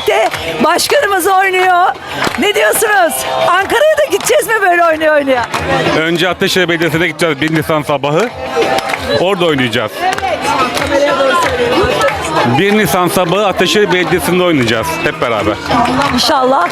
birlikte başkanımız oynuyor. Ne diyorsunuz? Ankara'ya da gideceğiz mi böyle oynaya oynaya? Önce Ateşehir Belediyesi'ne gideceğiz 1 Nisan sabahı. Orada oynayacağız. 1 Nisan sabahı Ateşehir Belediyesi'nde oynayacağız hep beraber. İnşallah.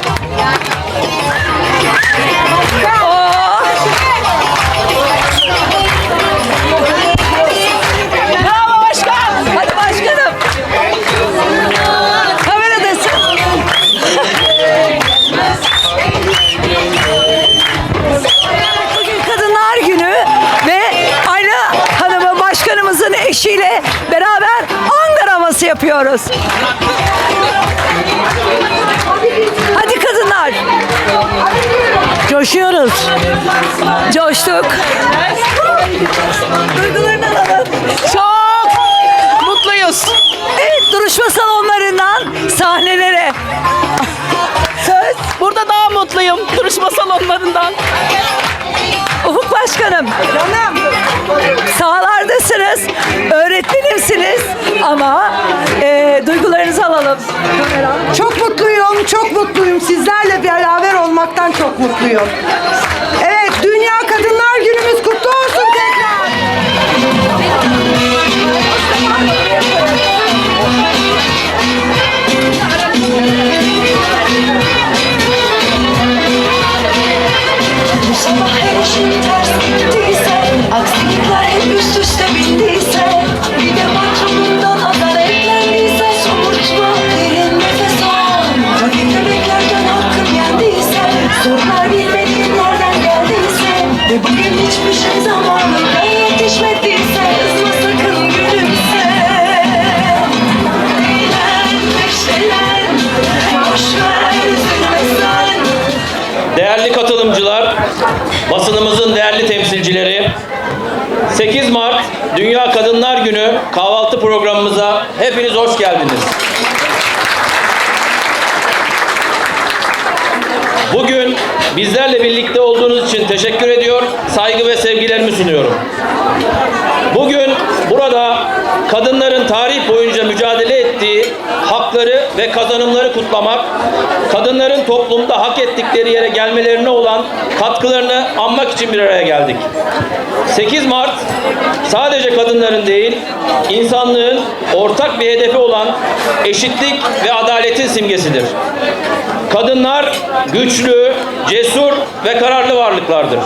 Yapıyoruz. Hadi kadınlar. Coşuyoruz. Coştuk. Duygularını alalım. Çok mutluyuz. Evet duruşma salonlarından sahnelere. Söz Burada daha mutluyum duruşma salonlarından. Ufuk Başkanım. Canım. Sahalardasınız. Öğretmenimsiniz. Ama e, duygularınızı alalım. Kamera. Çok mutluyum, çok mutluyum. Sizlerle beraber olmaktan çok mutluyum. Evet, Dünya Kadınlar Günümüz kutlu olsun tekrar. Her şey ters gittiyse basınımızın değerli temsilcileri, 8 Mart Dünya Kadınlar Günü kahvaltı programımıza hepiniz hoş geldiniz. Bugün bizlerle birlikte olduğunuz için teşekkür ediyor, saygı ve sevgilerimi sunuyorum. Bugün burada kadınların tarih boyunca mücadele ettiği hakları ve kazanımları kutlamak, kadınların toplumda hak ettikleri yere gelmelerine olan katkılarını anmak için bir araya geldik. 8 Mart sadece kadınların değil, insanlığın ortak bir hedefi olan eşitlik ve adaletin simgesidir. Kadınlar güçlü, cesur ve kararlı varlıklardır.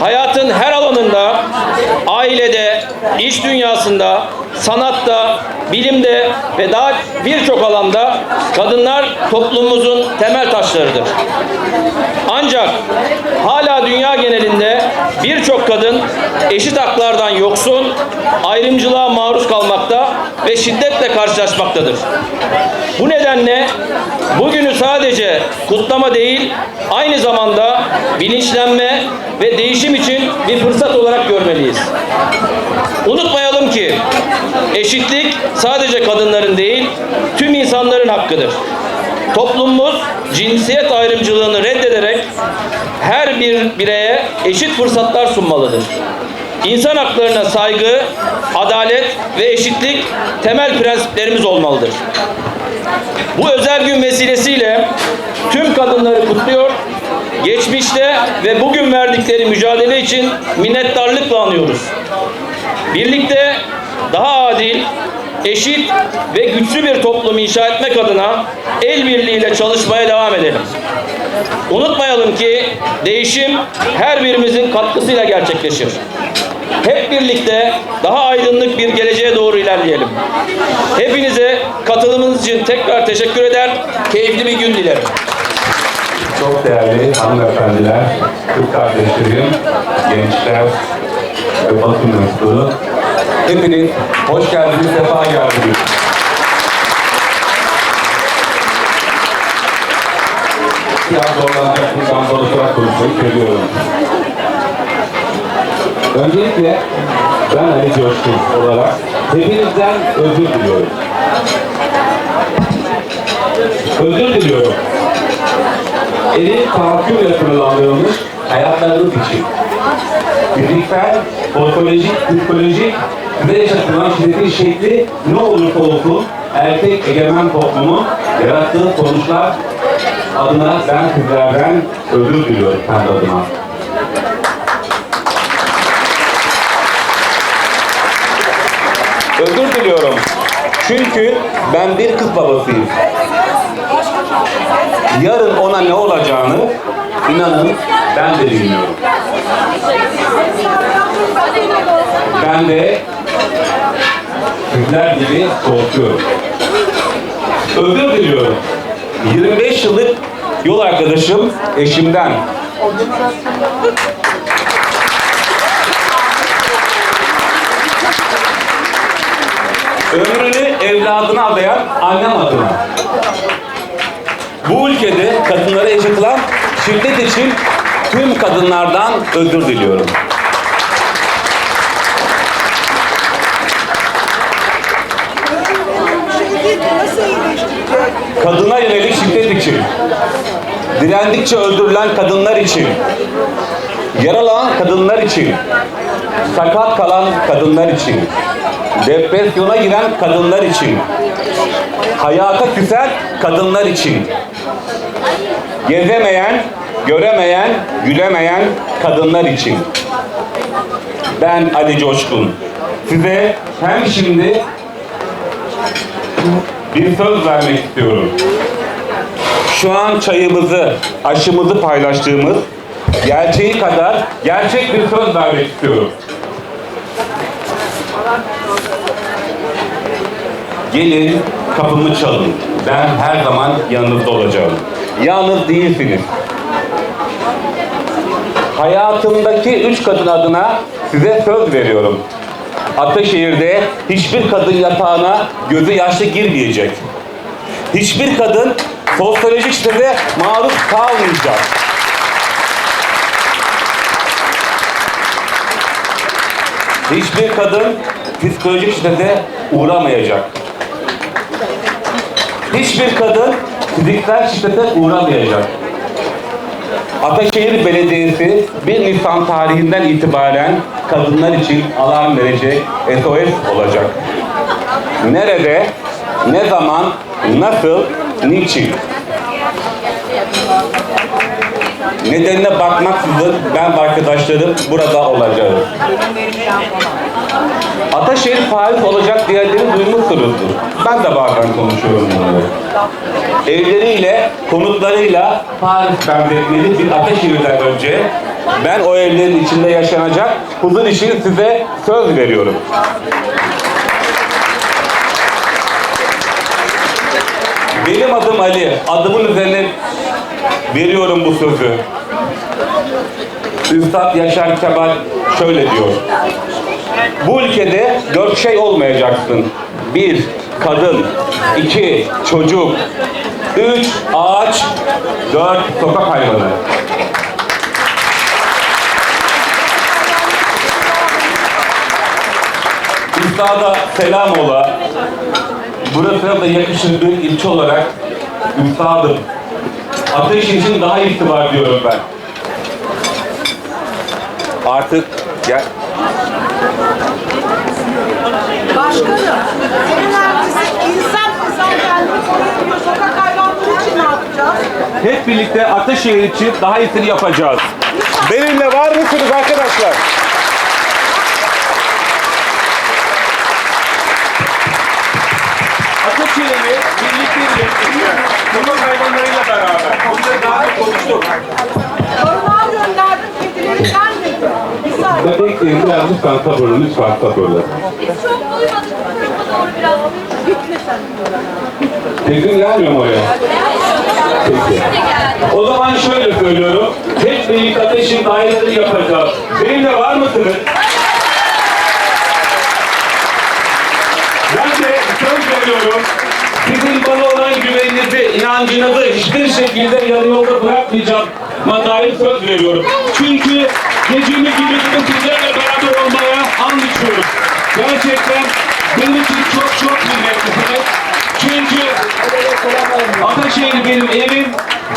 Hayatın her alanında, ailede, iş dünyasında, sanatta, bilimde ve daha birçok alanda kadınlar toplumumuzun temel taşlarıdır. Ancak hala dünya genelinde birçok kadın eşit haklardan yoksun, ayrımcılığa maruz kalmakta ve şiddetle karşılaşmaktadır. Bu nedenle bugünü sadece kutlama değil, aynı zamanda bilinçlenme ve değişim için bir fırsat olarak görmeliyiz. Unutmayalım ki eşitlik sadece kadınların değil, tüm insanların hakkıdır. Toplumumuz cinsiyet ayrımcılığını reddederek her bir bireye eşit fırsatlar sunmalıdır. İnsan haklarına saygı, adalet ve eşitlik temel prensiplerimiz olmalıdır. Bu özel gün vesilesiyle tüm kadınları kutluyor, geçmişte ve bugün verdikleri mücadele için minnettarlıkla anıyoruz. Birlikte daha adil, eşit ve güçlü bir toplum inşa etmek adına el birliğiyle çalışmaya devam edelim. Unutmayalım ki değişim her birimizin katkısıyla gerçekleşir. Hep birlikte daha aydınlık bir geleceğe doğru ilerleyelim. Hepinize katılımınız için tekrar teşekkür eder, keyifli bir gün dilerim. Çok değerli hanımefendiler, kız kardeşlerim, gençler ve basın mensubu. Hepiniz hoş geldiniz, sefa geldiniz. Biraz zorlanacaksınız, ben konuşarak konuşmayı seviyorum. Öncelikle ben Ali Coşkun olarak hepinizden özür diliyorum. Özür diliyorum. Elin tahakkümle kullandığımız hayatlarımız için. Fiziksel, psikolojik, psikolojik ve yaşatılan şiddetin şekli ne olursa olsun erkek egemen toplumun yarattığı sonuçlar adına ben sizlerden özür diliyorum kendi adıma. Özür diliyorum. Çünkü ben bir kız babasıyım. Yarın ona ne olacağını inanın ben de bilmiyorum. Ben de sizler gibi korkuyorum. Özür diliyorum. 25 yıllık yol arkadaşım eşimden. Ömrünü evladına adayan annem adına. Bu ülkede kadınlara yaşatılan şiddet için tüm kadınlardan özür diliyorum. Kadına yönelik şiddet için, direndikçe öldürülen kadınlar için, yaralanan kadınlar için, sakat kalan kadınlar için, depresyona giren kadınlar için, hayata küsen kadınlar için, gezemeyen, göremeyen, gülemeyen kadınlar için. Ben Ali Coşkun. Size hem şimdi bir söz vermek istiyorum. Şu an çayımızı, aşımızı paylaştığımız gerçeği kadar gerçek bir söz vermek istiyorum. Gelin kapımı çalın. Ben her zaman yanınızda olacağım. Yalnız değilsiniz. Hayatımdaki üç kadın adına size söz veriyorum. Ataşehir'de hiçbir kadın yatağına gözü yaşlı girmeyecek. Hiçbir kadın sosyolojik şiddete maruz kalmayacak. Hiçbir kadın psikolojik şiddete uğramayacak. Hiçbir kadın fiziksel şiddete uğramayacak. Ataşehir Belediyesi 1 Nisan tarihinden itibaren kadınlar için alarm verecek SOS olacak. Nerede, ne zaman, nasıl, niçin? Nedenine bakmaksızın ben ve arkadaşlarım burada olacağız. Ataşehir Paris olacak diyenleri duymuşsunuzdur. Ben de bazen konuşuyorum bunları. Evleriyle, konutlarıyla Paris benzetmeli bir Ataşehir'den önce ben o evlerin içinde yaşanacak huzur için size söz veriyorum. Benim adım Ali. Adımın üzerine veriyorum bu sözü. Üstad Yaşar Kemal şöyle diyor. Bu ülkede dört şey olmayacaksın. Bir, kadın. iki çocuk. Üç, ağaç. Dört, sokak hayvanı. Üstada selam ola. Burasına da yakışır bir ilçe olarak Üstadım. Ateş için daha iyisi var diyorum ben. Artık gel. Başkanım, senin ertesi insan insan kendini koruyamıyor. Sokak hayvanları için ne yapacağız? Hep birlikte Ataşehir için daha iyisini yapacağız. Benimle var mısınız arkadaşlar? Ataşehir'i birlikte yöneteceğiz. Sokak hayvanlarıyla beraber. Bunları daha önce konuştuk. Korumağa gönderdim, kedileri gelmedi. Bir saniye. Bekleyin biraz lütfen sabırlı, lütfen sabırlı. Çok duymadık. Tarafa doğru biraz. Sesim gelmiyor mu oraya? Peki. O zaman şöyle söylüyorum. Hep birlikte ateşin dairesini yapacağız. Benimle var mısınız? Ben de söz veriyorum. Sizin bana olan güveninizi, inancınızı hiçbir şekilde yarı yolda bırakmayacağım. dair söz veriyorum. Çünkü gecemi gündüzümü sizlerle beraber olmaya and içiyorum. Gerçekten benim için çok çok kıymetlisiniz. Çünkü Ataşehir benim evim.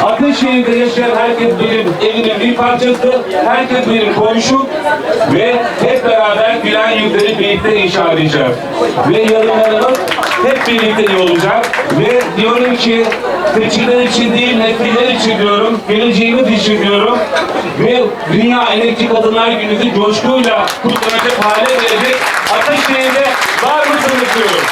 Ataşehir'de yaşayan herkes benim evimin bir parçası. Herkes benim komşum. Ve hep beraber gülen yüzleri birlikte inşa edeceğiz. Ve yarınlarımız hep birlikte olacak. Ve diyorum ki seçimler için değil, nesiller için diyorum, geleceğimiz için diyorum. Ve Dünya Emekçi Kadınlar Günü'nü coşkuyla kutlanacak hale gelecek. Ataşehir'de var mısınız diyorum.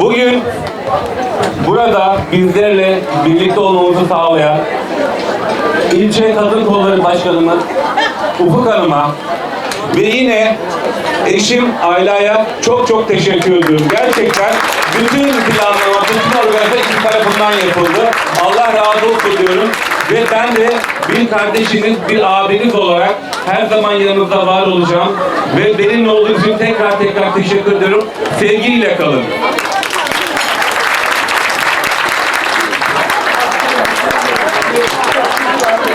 Bugün burada bizlerle birlikte olmamızı sağlayan İlçe Kadın Kolları Başkanımız Ufuk Hanım'a ve yine eşim Ayla'ya çok çok teşekkür ediyorum. Gerçekten bütün planlama, bütün organizasyon iki tarafından yapıldı. Allah razı olsun diyorum. Ve ben de bir kardeşiniz, bir abiniz olarak her zaman yanınızda var olacağım. Ve benimle olduğunuz için tekrar tekrar teşekkür ediyorum. Sevgiyle kalın.